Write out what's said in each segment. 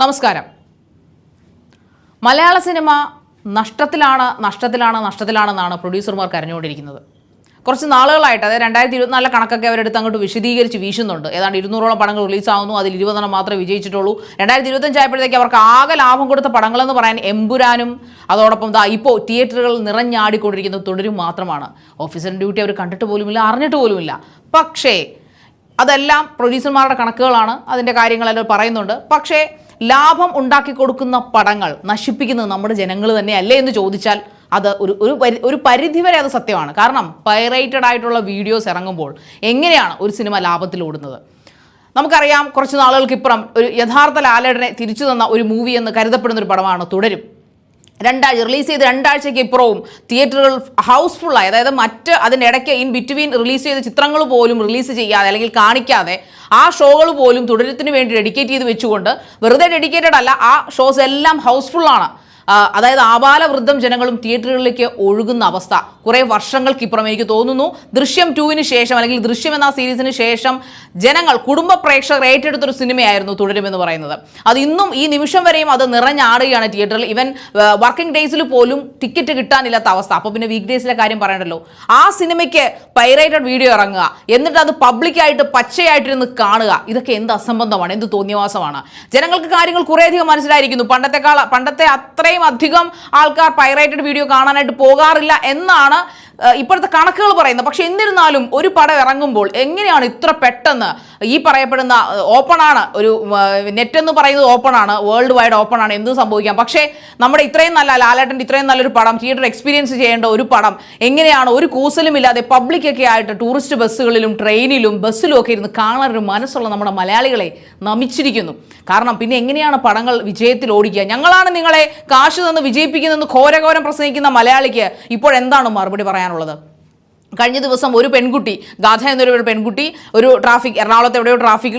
നമസ്കാരം. മലയാള സിനിമ നഷ്ടത്തിലാണ് നഷ്ടത്തിലാണ് നഷ്ടത്തിലാണെന്നാണ് പ്രൊഡ്യൂസർമാർ കരഞ്ഞുകൊണ്ടിരിക്കുന്നത്. കുറച്ച് നാളുകളായിട്ട് അതായത് രണ്ടായിരത്തി ഇരുപത്തിനാലിലെ കണക്കൊക്കെ അവരെടുത്ത് അങ്ങോട്ട് വിശദീകരിച്ച് വീശുന്നുണ്ട്. ഏതാണ്ട് ഇരുന്നൂറോളം പടങ്ങൾ റിലീസാവുന്നു അതിൽ ഇരുപതെണ്ണം മാത്രമേ വിജയിച്ചിട്ടുള്ളൂ. രണ്ടായിരത്തി ഇരുപത്തഞ്ചായപ്പോഴത്തേക്ക് അവർക്ക് ആകെ ലാഭം കൊടുത്ത പടങ്ങളെന്ന് പറയാൻ എമ്പുരാനും അതോടൊപ്പം ദാ ഇപ്പോൾ തിയേറ്ററുകൾ നിറഞ്ഞാടിക്കൊണ്ടിരിക്കുന്നത് തുടരും മാത്രമാണ്. ഓഫീസറിന്റെ ഡ്യൂട്ടി അവർ കണ്ടിട്ട് പോലുമില്ല അറിഞ്ഞിട്ട് പോലുമില്ല. പക്ഷേ അതെല്ലാം പ്രൊഡ്യൂസർമാരുടെ കണക്കുകളാണ് അതിന്റെ കാര്യങ്ങളെല്ലാം പറയുന്നുണ്ട്. പക്ഷേ ലാഭം ഉണ്ടാക്കി കൊടുക്കുന്ന പടങ്ങൾ നശിപ്പിക്കുന്നത് നമ്മുടെ ജനങ്ങൾ തന്നെയല്ലേ എന്ന് ചോദിച്ചാൽ അത് ഒരു ഒരു പരി ഒരു പരിധിവരെ അത് സത്യമാണ്. കാരണം പൈറേറ്റഡ് ആയിട്ടുള്ള വീഡിയോസ് ഇറങ്ങുമ്പോൾ എങ്ങനെയാണ് ഒരു സിനിമ ലാഭത്തിൽ ഓടുന്നത്? നമുക്കറിയാം കുറച്ച് നാളുകൾക്കിപ്പുറം ഒരു യഥാർത്ഥ ലാലേടനെ തിരിച്ചു തന്ന ഒരു മൂവി എന്ന് കരുതപ്പെടുന്ന ഒരു പടമാണ് തുടരും. രണ്ടാഴ്ച റിലീസ് ചെയ്ത് രണ്ടാഴ്ചയ്ക്ക് ഇപ്പുറവും തിയേറ്ററുകൾ ഹൗസ്ഫുള്ളായി അതായത് മറ്റ് അതിന്റെ ഇടയ്ക്ക് ഇൻ ബിറ്റ്വീൻ റിലീസ് ചെയ്ത ചിത്രങ്ങൾ പോലും റിലീസ് ചെയ്യാതെ അല്ലെങ്കിൽ കാണിക്കാതെ ആ ഷോകൾ പോലും തുടരത്തിന് വേണ്ടി ഡെഡിക്കേറ്റ് ചെയ്ത് വെച്ചുകൊണ്ട് വെറുതെ ഡെഡിക്കേറ്റഡ് അല്ല ആ ഷോസ് എല്ലാം ഹൗസ്ഫുള്ളാണ് അതായത് ആബാലവൃദ്ധം ജനങ്ങളും തിയേറ്ററുകളിലേക്ക് ഒഴുകുന്ന അവസ്ഥ കുറേ വർഷങ്ങൾക്കിപ്പുറം എനിക്ക് തോന്നുന്നു. ദൃശ്യം ടുവിന് ശേഷം അല്ലെങ്കിൽ ദൃശ്യം എന്ന സീരീസിന് ശേഷം ജനങ്ങൾ കുടുംബ പ്രേക്ഷകർ ഏറ്റെടുത്തൊരു സിനിമയായിരുന്നു തുടരുമെന്ന് പറയുന്നത്. അത് ഇന്നും ഈ നിമിഷം വരെയും അത് നിറഞ്ഞാടുകയാണ് തിയേറ്ററിൽ. ഇവൻ വർക്കിംഗ് ഡേയ്സിൽ പോലും ടിക്കറ്റ് കിട്ടാനില്ലാത്ത അവസ്ഥ. അപ്പോൾ പിന്നെ വീക്ക് ഡേയ്സിലെ കാര്യം പറയണ്ടല്ലോ. ആ സിനിമയ്ക്ക് പൈറേറ്റഡ് വീഡിയോ ഇറങ്ങുക എന്നിട്ട് അത് പബ്ലിക്കായിട്ട് പച്ചയായിട്ടിരുന്ന് കാണുക ഇതൊക്കെ എന്ത് അസംബന്ധമാണ്? എന്ത് തോന്നിയവാസമാണ്? ജനങ്ങൾക്ക് കാര്യങ്ങൾ കുറേയധികം മനസ്സിലായിരിക്കുന്നു. പണ്ടത്തെക്കാൾ പണ്ടത്തെ അത്രയും അധികം ആൾക്കാർ പൈറേറ്റഡ് വീഡിയോ കാണാനായിട്ട് പോകാറില്ല എന്നാണ് ഇപ്പോഴത്തെ കണക്കുകൾ പറയുന്നത് പക്ഷെ എന്നിരുന്നാലും ഒരു പടം ഇറങ്ങുമ്പോൾ എങ്ങനെയാണ് ഇത്ര പെട്ടെന്ന് ഈ പറയപ്പെടുന്ന ഓപ്പൺ ആണ് ഒരു നെറ്റ് എന്ന് പറയുന്നത് ഓപ്പൺ ആണ് വേൾഡ് വൈഡ് ഓപ്പൺ ആണ് എന്തും സംഭവിക്കാം. പക്ഷേ നമ്മുടെ ഇത്രയും നല്ല ലാലേട്ടന്റെ ഇത്രയും നല്ലൊരു പടം തിയേറ്റർ എക്സ്പീരിയൻസ് ചെയ്യേണ്ട ഒരു പടം എങ്ങനെയാണ് ഒരു കൂസലും ഇല്ലാതെ പബ്ലിക്കൊക്കെ ആയിട്ട് ടൂറിസ്റ്റ് ബസ്സുകളിലും ട്രെയിനിലും ബസ്സിലും ഒക്കെ ഇരുന്ന് കാണാൻ ഒരു മനസ്സുള്ള നമ്മുടെ മലയാളികളെ നമിച്ചിരിക്കുന്നു. കാരണം പിന്നെ എങ്ങനെയാണ് പടങ്ങൾ വിജയത്തിൽ ഓടിക്കുക? ഞങ്ങളാണ് നിങ്ങളെ കാശ് തന്ന് വിജയിപ്പിക്കുന്നതെന്ന് ഘോരഘോരം പ്രസംഗിക്കുന്ന മലയാളിക്ക് ഇപ്പോഴെന്താണ് മറുപടി മറുപടി പറയാനുള്ളത്. കഴിഞ്ഞ ദിവസം ഒരു പെൺകുട്ടി ഗാഥ എന്നൊരു പെൺകുട്ടി ഒരു ട്രാഫിക് എറണാകുളത്ത് എവിടെയോ ട്രാഫിക്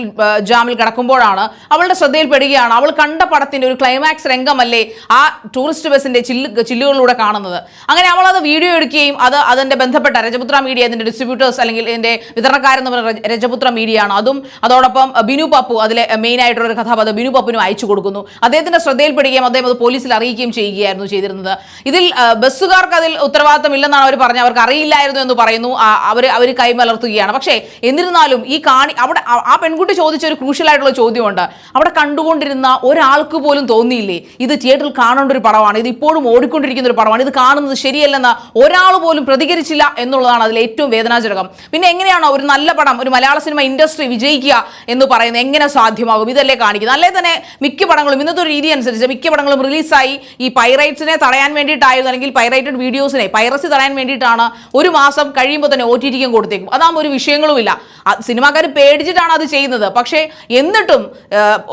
ജാമിൽ കിടക്കുമ്പോഴാണ് അവളുടെ ശ്രദ്ധയിൽപ്പെടുകയാണ്. അവൾ കണ്ട പടത്തിന്റെ ഒരു ക്ലൈമാക്സ് രംഗമല്ലേ ആ ടൂറിസ്റ്റ് ബസ്സിന്റെ ചില്ല് ചില്ലുകളിലൂടെ കാണുന്നത്. അങ്ങനെ അവൾ അത് വീഡിയോ എടുക്കുകയും അത് അതിന്റെ ബന്ധപ്പെട്ട രജപുത്ര മീഡിയ അതിന്റെ ഡിസ്ട്രിബ്യൂട്ടേഴ്സ് അല്ലെങ്കിൽ ഇതിന്റെ വിതരണക്കാരെന്ന് പറഞ്ഞ രജപുത്ര മീഡിയ ആണ്. അതും അതോടൊപ്പം ബിനു പപ്പു അതിലെ മെയിൻ ആയിട്ടുള്ള ഒരു കഥാപാത്രം ബിനു പപ്പുനും അയച്ചു കൊടുക്കുന്നു. അദ്ദേഹത്തിന്റെ ശ്രദ്ധയിൽപ്പെടുകയും അദ്ദേഹം അത് പോലീസിൽ അറിയിക്കുകയും ചെയ്യുകയായിരുന്നു ചെയ്തിരുന്നത്. ഇതിൽ ബസ്സുകാർക്ക് അതിൽ ഉത്തരവാദിത്തമില്ലെന്നാണ് അവർ പറഞ്ഞത്. അവർക്ക് അറിയില്ലായിരുന്നു എന്ന് പറയുന്നു അവർ അവർ കൈമലർത്തുകയാണ്. പക്ഷേ എന്നിരുന്നാലും ഈ കാണി അവിടെ ആ- പെൺകുട്ടി ചോദിച്ച ഒരു ക്രൂഷ്യൽ ആയിട്ടുള്ള ചോദ്യമുണ്ട്. അവിടെ കണ്ടുകൊണ്ടിരുന്ന ഒരാൾക്ക് പോലും തോന്നിയില്ലേ? ഇത് തിയേറ്ററിൽ കാണേണ്ട ഒരു പടമാണ്. ഇത് ഇപ്പോഴും ഓടിക്കൊണ്ടിരിക്കുന്ന ഒരു പടമാണ്. ഇത് കാണുന്നത് ശരിയല്ലെന്ന് ഒരാൾ പോലും പ്രതികരിച്ചില്ല എന്നുള്ളതാണ് അതിൽ ഏറ്റവും വേദനാജനകം. പിന്നെ എങ്ങനെയാണ് ഒരു നല്ല പടം ഒരു മലയാള സിനിമ ഇൻഡസ്ട്രി വിജയിക്കുക എന്ന് പറയുന്നത് എങ്ങനെ സാധ്യമാകും? ഇതല്ലേ കാണിക്കുന്നത്. അല്ലേ തന്നെ മിക്ക പടങ്ങളും ഇന്നത്തെ ഒരു രീതി അനുസരിച്ച് മിക്ക പടങ്ങളും റിലീസായി ഈ പൈറൈറ്റ്സിനെ തടയാൻ വേണ്ടിയിട്ടായിരുന്നു അല്ലെങ്കിൽ പൈറൈറ്റഡ് വീഡിയോസിനെ പൈറസി തടയാൻ വേണ്ടിയിട്ടാണ് ഒരു മാസം കഴിയുമ്പോൾ തന്നെ ഒ ടി ടിക്കും കൊടുത്തേക്കും. അതാകുമ്പോൾ ഒരു വിഷയങ്ങളുമില്ല. സിനിമാക്കാർ പേടിച്ചിട്ടാണ് അത് ചെയ്യുന്നത്. പക്ഷേ എന്നിട്ടും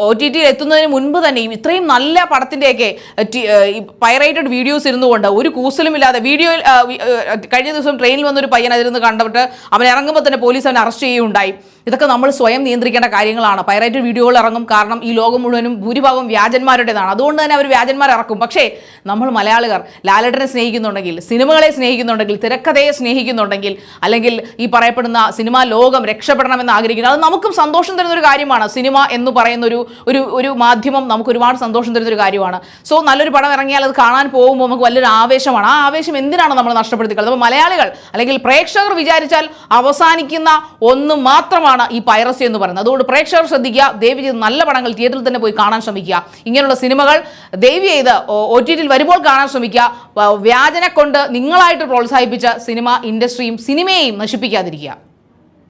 ഒ ടി ടിയിൽ എത്തുന്നതിന് മുൻപ് തന്നെയും ഇത്രയും നല്ല പടത്തിന്റെയൊക്കെ പൈറേറ്റഡ് വീഡിയോസ് ഇരുന്നുകൊണ്ട് ഒരു കൂസലുമില്ലാതെ വീഡിയോയിൽ കഴിഞ്ഞ ദിവസം ട്രെയിനിൽ വന്നൊരു പയ്യൻ അതിരുന്ന് കണ്ടിട്ട് അവൻ ഇറങ്ങുമ്പോൾ തന്നെ പോലീസ് അവനെ അറസ്റ്റ് ചെയ്യുകയുണ്ടായി. ഇതൊക്കെ നമ്മൾ സ്വയം നിയന്ത്രിക്കേണ്ട കാര്യങ്ങളാണ്. പൈറേറ്റ് വീഡിയോകൾ ഇറങ്ങും. കാരണം ഈ ലോകം മുഴുവനും ഭൂരിഭാഗം വ്യാജന്മാരുടേതാണ്. അതുകൊണ്ട് തന്നെ അവർ വ്യാജന്മാർ ഇറക്കും. പക്ഷേ നമ്മൾ മലയാളികർ ലാലേട്ടനെ സ്നേഹിക്കുന്നുണ്ടെങ്കിൽ സിനിമകളെ സ്നേഹിക്കുന്നുണ്ടെങ്കിൽ തിരക്കഥയെ സ്നേഹിക്കുന്നുണ്ടെങ്കിൽ അല്ലെങ്കിൽ ഈ പറയപ്പെടുന്ന സിനിമാ ലോകം രക്ഷപ്പെടണമെന്ന് ആഗ്രഹിക്കുന്നു അത് നമുക്കും സന്തോഷം തരുന്ന ഒരു കാര്യമാണ്. സിനിമ എന്ന് പറയുന്ന ഒരു ഒരു മാധ്യമം നമുക്ക് ഒരുപാട് സന്തോഷം തരുന്ന ഒരു കാര്യമാണ്. സോ നല്ലൊരു പടം ഇറങ്ങിയാൽ അത് കാണാൻ പോകുമ്പോൾ നമുക്ക് വലിയൊരു ആവേശമാണ്. ആ ആവേശം എന്തിനാണ് നമ്മൾ നഷ്ടപ്പെടുത്തിക്കളത്? അപ്പോൾ മലയാളികൾ അല്ലെങ്കിൽ പ്രേക്ഷകർ വിചാരിച്ചാൽ അവസാനിക്കുന്ന ഒന്ന് മാത്രമാണ് ഈ പൈറസി എന്ന് പറയുന്നത്. അതുകൊണ്ട് പ്രേക്ഷകർ ശ്രദ്ധിക്കുക ദയവ് ചെയ്ത് നല്ല പടങ്ങൾ തിയേറ്ററിൽ തന്നെ പോയി കാണാൻ ശ്രമിക്കുക. ഇങ്ങനെയുള്ള സിനിമകൾ ദേവി ചെയ്ത് ഒ ടി ടിയിൽ വരുമ്പോൾ കാണാൻ ശ്രമിക്കുക. വ്യാജനെ കൊണ്ട് നിങ്ങളായിട്ട് പ്രോത്സാഹിപ്പിച്ച സിനിമ ഇൻഡസ്ട്രിയും സിനിമയെയും നശിപ്പിക്കാതിരിക്കുക.